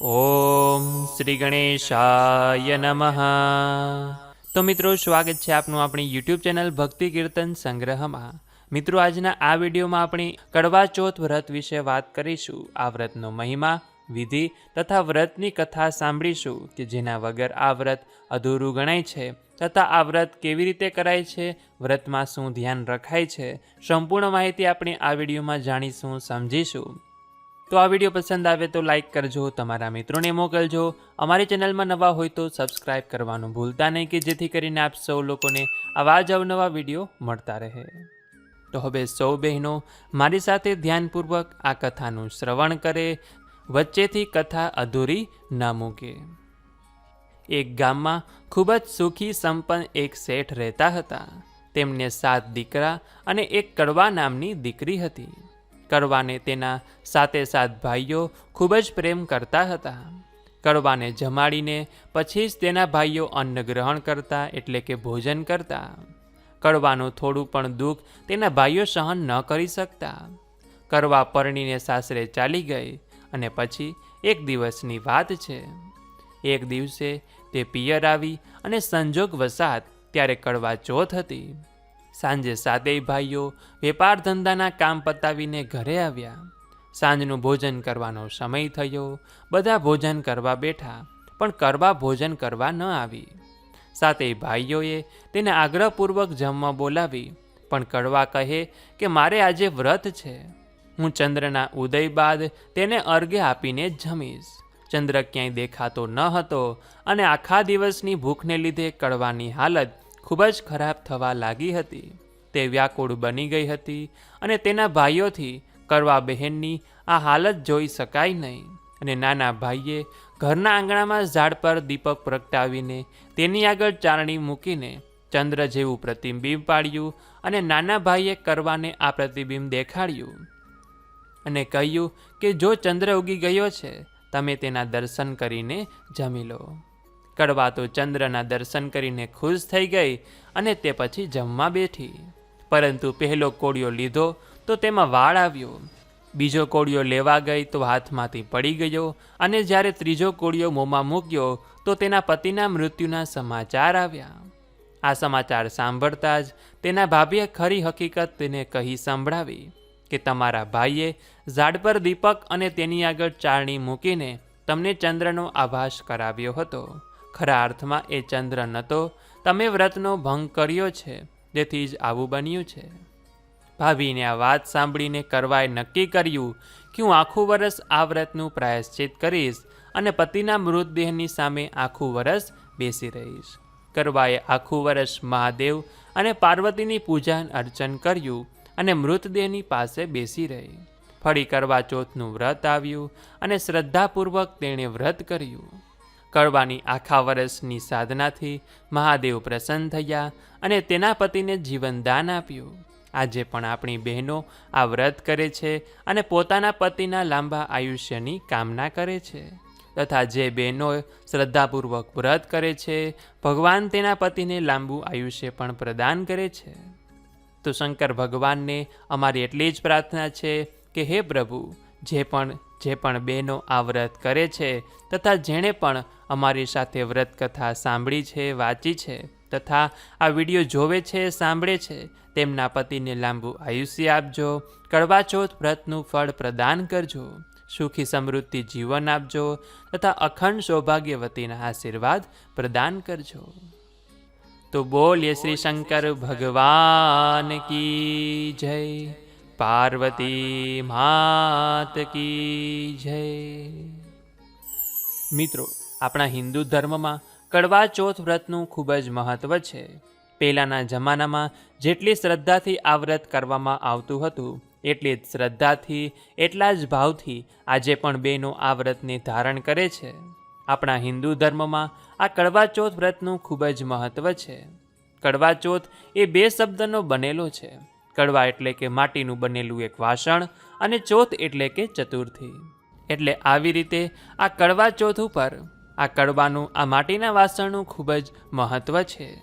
ઓમ શ્રી ગણેશાય નમઃ. તો મિત્રો, સ્વાગત છે આપનું આપણી યુટ્યુબ ચેનલ ભક્તિ કીર્તન સંગ્રહમાં. મિત્રો, આજના આ વિડીયોમાં આપણે કડવા ચોથ વ્રત વિશે વાત કરીશું. આ વ્રતનો મહિમા, વિધિ તથા વ્રતની કથા સાંભળીશું કે જેના વગર આ વ્રત અધૂરું ગણાય છે તથા આ વ્રત કેવી રીતે કરાય છે, વ્રતમાં શું ધ્યાન રખાય છે, સંપૂર્ણ માહિતી આપણે આ વિડીયોમાં જાણીશું, સમજીશું. તો આ વીડિયો પસંદ આવે તો લાઈક કરજો, તમારા મિત્રોને મોકલજો. અમારી ચેનલમાં નવા હોય તો સબસ્ક્રાઇબ કરવાનું ભૂલતા નહીં કે જેથી કરીને આપ સૌ લોકોને આવા જ અવનવા વીડિયો મળતા રહે. તો હવે સૌ બહેનો, મારી સાથે ધ્યાનપૂર્વક આ કથાનું શ્રવણ કરે. વચ્ચેથી કથા અધૂરી ન મૂકે. એક ગામમાં ખૂબ જ સુખી સંપન્ન એક શેઠ રહેતા હતા. તેમને સાત દીકરા અને એક કડવા નામની દીકરી હતી. કડવાને તેના સાતે સાત ભાઈઓ ખૂબ જ પ્રેમ કરતા હતા. કડવાને જમાડીને પછી જ તેના ભાઈઓ અન્ન ગ્રહણ કરતા એટલે કે ભોજન કરતા. કડવાનું થોડું પણ દુઃખ તેના ભાઈઓ સહન ન કરી શકતા. કડવા પરણીને સાસરે ચાલી ગઈ અને પછી એક દિવસની વાત છે. એક દિવસે તે પિયર આવી અને સંજોગ વસાત ત્યારે કડવા ચોથ હતી. સાંજે સાતેય ભાઈઓ વેપાર ધંધાના કામ પતાવીને ઘરે આવ્યા. સાંજનું ભોજન કરવાનો સમય થયો. બધા ભોજન કરવા બેઠા, પણ કરવા ભોજન કરવા ન આવી. સાતેય ભાઈઓએ તેને આગ્રહપૂર્વક જમવા બોલાવી, પણ કડવા કહે કે મારે આજે વ્રત છે. હું ચંદ્રના ઉદય બાદ તેને અર્ઘ્ય આપીને જમીશ. ચંદ્ર ક્યાંય દેખાતો ન હતો અને આખા દિવસની ભૂખને લીધે કડવાની હાલત ખૂબ જ ખરાબ થવા લાગી હતી. તે વ્યાકુળ બની ગઈ હતી અને તેના ભાઈઓથી કરવા બહેનની આ હાલત જોઈ શકાય નહીં. અને નાના ભાઈએ ઘરના આંગણામાં ઝાડ પર દીપક પ્રગટાવીને તેની આગળ ચારણી મૂકીને ચંદ્ર જેવું પ્રતિબિંબ પાડ્યું અને નાના ભાઈએ કરવાને આ પ્રતિબિંબ દેખાડ્યું. અને કહ્યું કે જો ચંદ્ર ઉગી ગયો છે, તમે તેના દર્શન કરીને જમી લો. કડવા તો ચંદ્રના દર્શન કરીને ખુશ થઈ ગઈ અને તે પછી જમવા બેઠી. પરંતુ પહેલો કોળિયો લીધો તો તેમાં વાળ આવ્યો. બીજો કોળિયો લેવા ગઈ તો હાથમાંથી પડી ગયો અને જ્યારે ત્રીજો કોળિયો મોંમાં મૂક્યો તો તેના પતિના મૃત્યુના સમાચાર આવ્યા. આ સમાચાર સાંભળતા જ તેના ભાભીએ ખરી હકીકત તેને કહી સંભળાવી કે તમારા ભાઈએ ઝાડ પર દીપક અને તેની આગળ ચારણી મૂકીને તમને ચંદ્રનો આભાસ કરાવ્યો હતો. ખરા અર્થમાં એ ચંદ્ર નહોતો તમે વ્રતનો ભંગ કર્યો છે તેથી જ આવું બન્યું છે. ભાભીને આ વાત સાંભળીને કરવાએ નક્કી કર્યું કે હું આખું વરસ આ વ્રતનું પ્રાયશ્ચિત કરીશ અને પતિના મૃતદેહની સામે આખું વરસ બેસી રહીશ. કરવાએ આખું વરસ મહાદેવ અને પાર્વતીની પૂજા અર્ચન કર્યું અને મૃતદેહની પાસે બેસી રહી. ફરી કરવા ચોથનું વ્રત આવ્યું અને શ્રદ્ધાપૂર્વક તેણે વ્રત કર્યું. કરવાની આખા વર્ષની સાધનાથી મહાદેવ પ્રસન્ન થયા અને તેના પતિને જીવનદાન આપ્યું. આજે પણ આપણી બહેનો આ વ્રત કરે છે અને પોતાના પતિના લાંબા આયુષ્યની કામના કરે છે. તથા જે બહેનો શ્રદ્ધાપૂર્વક વ્રત કરે છે, ભગવાન તેના પતિને લાંબુ આયુષ્ય પણ પ્રદાન કરે છે. તો શંકર ભગવાનને અમારી એટલી જ પ્રાર્થના છે કે હે પ્રભુ, જે પણ જે પણ બહેનો આ વ્રત કરે છે તથા જેણે પણ અમારી સાથે વ્રત કથા સાંભળી છે, વાંચી છે તથા આ વીડિયો જોવે છે, સાંભળે છે. તેમના પતિને લાંબુ આયુષ્ય આપજો. કડવા ચોથ વ્રતનું ફળ પ્રદાન કરજો. સુખી સમૃદ્ધિ જીવન આપજો તથા અખંડ સૌભાગ્યવતીના આશીર્વાદ પ્રદાન કરજો. તો બોલીએ શ્રી શંકર ભગવાન કી જય. પાર્વતી માત કી જય. મિત્રો આપણા હિન્દુ ધર્મમાં કડવા ચોથ વ્રતનું ખૂબ જ મહત્વ છે. પહેલાંના જમાનામાં જેટલી શ્રદ્ધાથી આ વ્રત કરવામાં આવતું હતું, એટલી જ શ્રદ્ધાથી, એટલા જ ભાવથી આજે પણ બેનો આ વ્રતને ધારણ કરે છે. આપણા હિન્દુ ધર્મમાં આ કડવા ચોથ વ્રતનું ખૂબ જ મહત્વ છે. કડવા ચોથ એ બે શબ્દનો બનેલો છે. કડવા એટલે કે માટીનું બનેલું એક વાસણ અને ચોથ એટલે કે ચતુર્થી. એટલે આવી રીતે આ કડવા ચોથ ઉપર આ કડવાનું આ માટીના વાસણનું ખૂબ જ મહત્વ છે.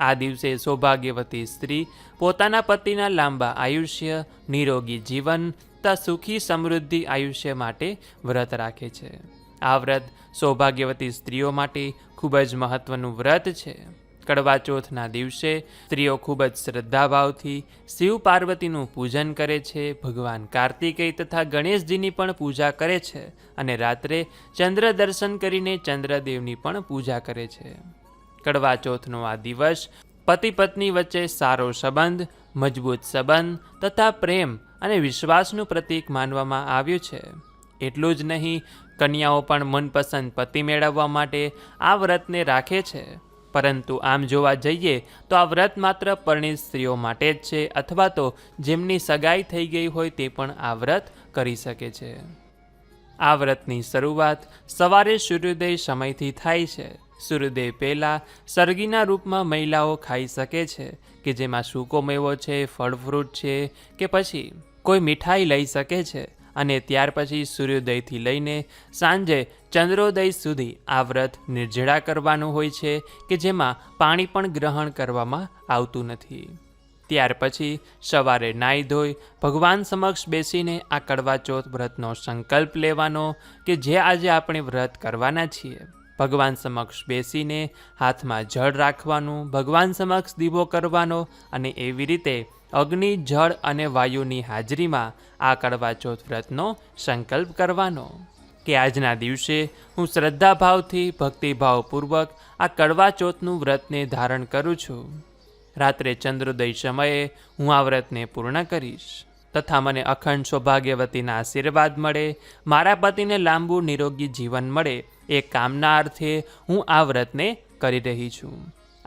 આ દિવસે સૌભાગ્યવતી સ્ત્રી પોતાના પતિના લાંબા આયુષ્ય, નિરોગી જીવન, તથા સુખી સમૃદ્ધિ આયુષ્ય માટે વ્રત રાખે છે. આ વ્રત સૌભાગ્યવતી સ્ત્રીઓ માટે ખૂબ જ મહત્વનું વ્રત છે. કડવા ચોથના દિવસે સ્ત્રીઓ ખૂબ જ શ્રદ્ધાભાવથી શિવ પાર્વતીનું પૂજન કરે છે, ભગવાન કાર્તિકેય તથા ગણેશજીની પણ પૂજા કરે છે અને રાત્રે ચંદ્ર દર્શન કરીને ચંદ્રદેવની પણ પૂજા કરે છે. કડવાચોથનો આ દિવસ પતિ પત્ની વચ્ચે સારો સંબંધ, મજબૂત સંબંધ તથા પ્રેમ અને વિશ્વાસનું પ્રતીક માનવામાં આવ્યું છે. એટલું જ નહીં, કન્યાઓ પણ મનપસંદ પતિ મેળવવા માટે આ વ્રતને રાખે છે. પરંતુ આમ જોવા જઈએ તો આ વ્રત માત્ર પરણિત સ્ત્રીઓ માટે જ છે અથવા તો જેમની સગાઈ થઈ ગઈ હોય તે પણ આ વ્રત કરી શકે છે. આ વ્રતની શરૂઆત સવારે સૂર્યોદય સમયથી થાય છે. સૂર્યોદય પહેલાં સરગીના રૂપમાં મહિલાઓ ખાઈ શકે છે કે જેમાં સૂકો મેવો છે, ફળ ફ્રૂટ છે કે પછી કોઈ મીઠાઈ લઈ શકે છે. અને ત્યાર પછી સૂર્યોદયથી લઈને સાંજે ચંદ્રોદય સુધી આ વ્રત નિર્જળા કરવાનું હોય છે કે જેમાં પાણી પણ ગ્રહણ કરવામાં આવતું નથી. ત્યાર પછી સવારે નાહી ધોઈ ભગવાન સમક્ષ બેસીને આ કડવા ચોથ વ્રતનો સંકલ્પ લેવાનો કે જે આજે આપણે વ્રત કરવાના છીએ. ભગવાન સમક્ષ બેસીને હાથમાં જળ રાખવાનું, ભગવાન સમક્ષ દીવો કરવાનો અને એવી રીતે અગ્નિ, જળ અને વાયુની હાજરીમાં આ કડવા ચોથ વ્રતનો સંકલ્પ કરવાનો કે આજના દિવસે હું શ્રદ્ધાભાવથી, ભક્તિભાવપૂર્વક આ કડવા ચોથનું વ્રતને ધારણ કરું છું. રાત્રે ચંદ્રોદય સમયે હું આ વ્રતને પૂર્ણ કરીશ. તથા મને અખંડ સૌભાગ્યવતીના આશીર્વાદ મળે, મારા પતિને લાંબુ નિરોગી જીવન મળે એ કામના અર્થે હું આ વ્રતને કરી રહી છું.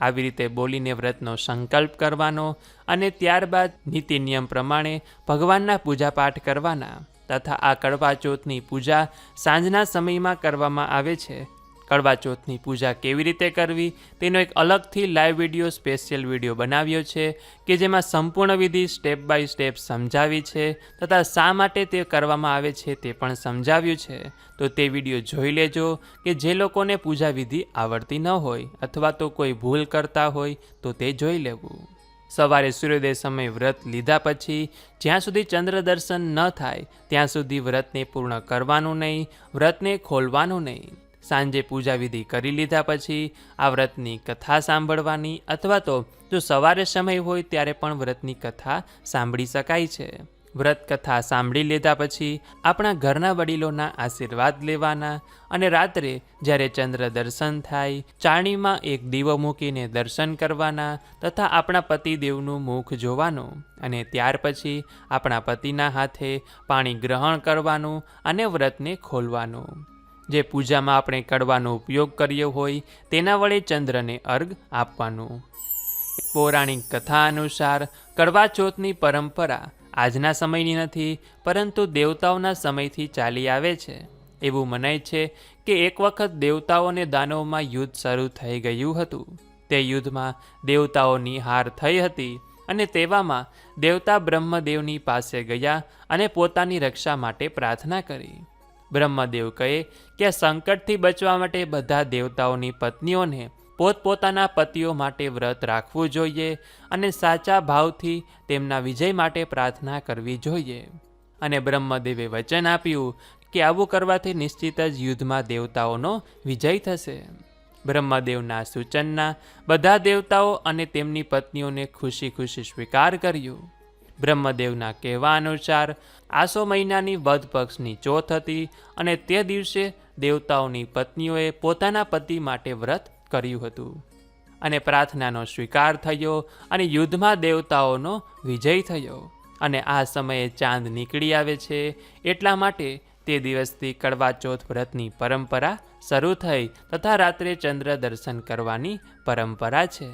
આવી રીતે બોલીને વ્રતનો સંકલ્પ કરવાનો અને ત્યારબાદ નીતિ નિયમ પ્રમાણે ભગવાનના પૂજાપાઠ કરવાના તથા આ કડવા ચોથની પૂજા સાંજના સમયમાં કરવામાં આવે છે. કડવા ચોથની પૂજા કેવી રીતે કરવી તેનો એક અલગથી લાઈવ વીડિયો સ્પેશિયલ વીડિયો બનાવ્યો છે કે જેમાં સંપૂર્ણ વિધિ સ્ટેપ બાય સ્ટેપ સમજાવી છે તથા શા માટે તે કરવામાં આવે છે તે પણ સમજાવ્યું છે. તો તે વીડિયો જોઈ લેજો કે જે લોકોને પૂજા વિધિ આવડતી ન હોય અથવા તો કોઈ ભૂલ કરતા હોય તો તે જોઈ લેવું. સવારે સૂર્યોદય સમયે વ્રત લીધા પછી જ્યાં સુધી ચંદ્ર દર્શન ન થાય ત્યાં સુધી વ્રતને પૂર્ણ કરવાનું નહીં, વ્રતને ખોલવાનું નહીં. સાંજે પૂજા વિધિ કરી લીધા પછી આ વ્રતની કથા સાંભળવાની અથવા તો જો સવારે સમય હોય ત્યારે પણ વ્રતની કથા સાંભળી શકાય છે. વ્રત કથા સાંભળી લીધા પછી આપણા ઘરના વડીલોના આશીર્વાદ લેવાના અને રાત્રે જ્યારે ચંદ્ર દર્શન થાય ચાણીમાં એક દીવો મૂકીને દર્શન કરવાના તથા આપણા પતિદેવનું મુખ જોવાનું અને ત્યાર પછી આપણા પતિના હાથે પાણી ગ્રહણ કરવાનું અને વ્રતને ખોલવાનું. જે પૂજામાં આપણે કડવાનો ઉપયોગ કર્યો હોય, તેના વડે ચંદ્રને અર્ઘ આપવાનું. પૌરાણિક કથા અનુસાર, કડવા ચોથની પરંપરા આજના સમયની નથી, પરંતુ દેવતાઓના સમયથી ચાલી આવે છે. એવું મનાય છે કે એક વખત દેવતાઓને દાનવમાં યુદ્ધ શરૂ થઈ ગયું હતું. તે યુદ્ધમાં દેવતાઓની હાર થઈ હતી અને તેવામાં દેવતા બ્રહ્મદેવની પાસે ગયા અને પોતાની રક્ષા માટે પ્રાર્થના કરી. બ્રહ્મદેવ કહે કે સંકટથી બચવા માટે બધા દેવતાઓની પત્નીઓને પોતપોતાના પતિઓ માટે વ્રત રાખવું જોઈએ અને સાચા ભાવથી તેમના વિજય માટે પ્રાર્થના કરવી જોઈએ. અને બ્રહ્મદેવે વચન આપ્યું કે આવું કરવાથી નિશ્ચિત જ યુદ્ધમાં દેવતાઓનો વિજય થશે. બ્રહ્મદેવના સૂચનના બધા દેવતાઓ અને તેમની પત્નીઓને ખુશી ખુશી સ્વીકાર કર્યું. બ્રહ્મદેવના કહેવા અનુસાર આસો મહિનાની વધ પક્ષની ચોથ હતી અને તે દિવસે દેવતાઓની પત્નીઓએ પોતાના પતિ માટે વ્રત કર્યું હતું. અને પ્રાર્થનાનો સ્વીકાર થયો અને યુદ્ધમાં દેવતાઓનો વિજય થયો. અને આ સમયે ચાંદ નીકળી આવે છે, એટલા માટે તે દિવસથી કડવા ચોથ વ્રતની પરંપરા શરૂ થઈ તથા રાત્રે ચંદ્ર દર્શન કરવાની પરંપરા છે.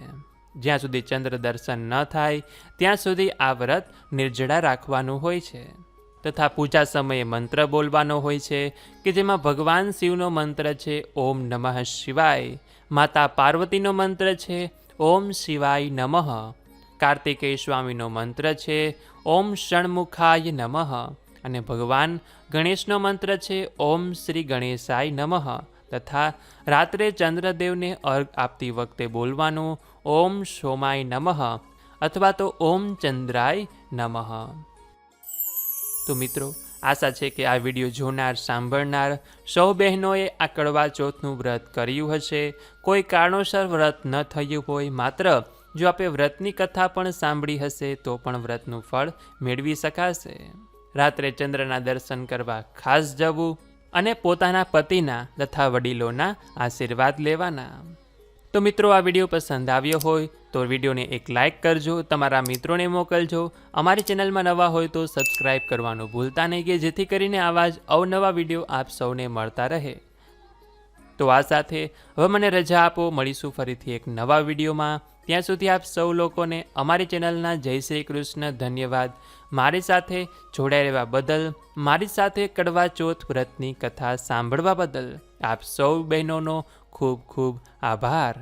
જ્યાં સુધી ચંદ્ર દર્શન ન થાય, ત્યાં સુધી આ વ્રત નિર્જળા રાખવાનું હોય છે. તથા પૂજા સમયે મંત્ર બોલવાનો હોય છે, કે જેમાં ભગવાન શિવનો મંત્ર છે, ઓમ નમઃ શિવાય. માતા પાર્વતીનો મંત્ર છે, ઓમ શિવાય નમઃ. કાર્તિકેય સ્વામીનો મંત્ર છે, ઓમ ષણમુખાય નમઃ. અને ભગવાન ગણેશનો મંત્ર છે, ઓમ શ્રી ગણેશાય નમઃ. તથા રાત્રે ચંદ્રદેવને અર્ઘ આપતી વખતે બોલવાનું ઓમ સોમાય નમઃ અથવા તો ઓમ ચંદ્રાય નમઃ. તો મિત્રો, આશા છે કે આ વીડિયો જોનાર, સાંભળનાર સૌ બહેનોએ આ કડવા ચોથનું વ્રત કર્યું હશે. કોઈ કારણોસર વ્રત ન થયું હોય માત્ર જો આપે વ્રતની કથા પણ સાંભળી હશે તો પણ વ્રતનું ફળ મેળવી શકાશે. રાત્રે ચંદ્રના દર્શન કરવા ખાસ જવું અને પોતાના પતિના તથા વડીલોના આશીર્વાદ લેવાના. તો મિત્રો, આ વીડિયો પસંદ આવ્યો હોય તો વિડીયોને એક લાઇક કરજો, તમારા મિત્રોને મોકલજો. અમારી ચેનલમાં નવા હોય તો સબસ્ક્રાઇબ કરવાનું ભૂલતા નહીં કે જેથી કરીને આવા જ અવનવા વીડિયો આપ સૌને મળતા રહે. તો આ સાથે હવે મને રજા આપો, મળીશું ફરીથી એક નવા વિડીયોમાં. ત્યાં સુધી આપ સૌ લોકોને અમારી ચેનલના જય શ્રી કૃષ્ણ ધન્યવાદ. મારી સાથે જોડાઈ રહેવા બદલ, મારી સાથે કડવા ચોથ વ્રતની કથા સાંભળવા બદલ આપ સૌ બહેનોનો ખૂબ ખૂબ આભાર.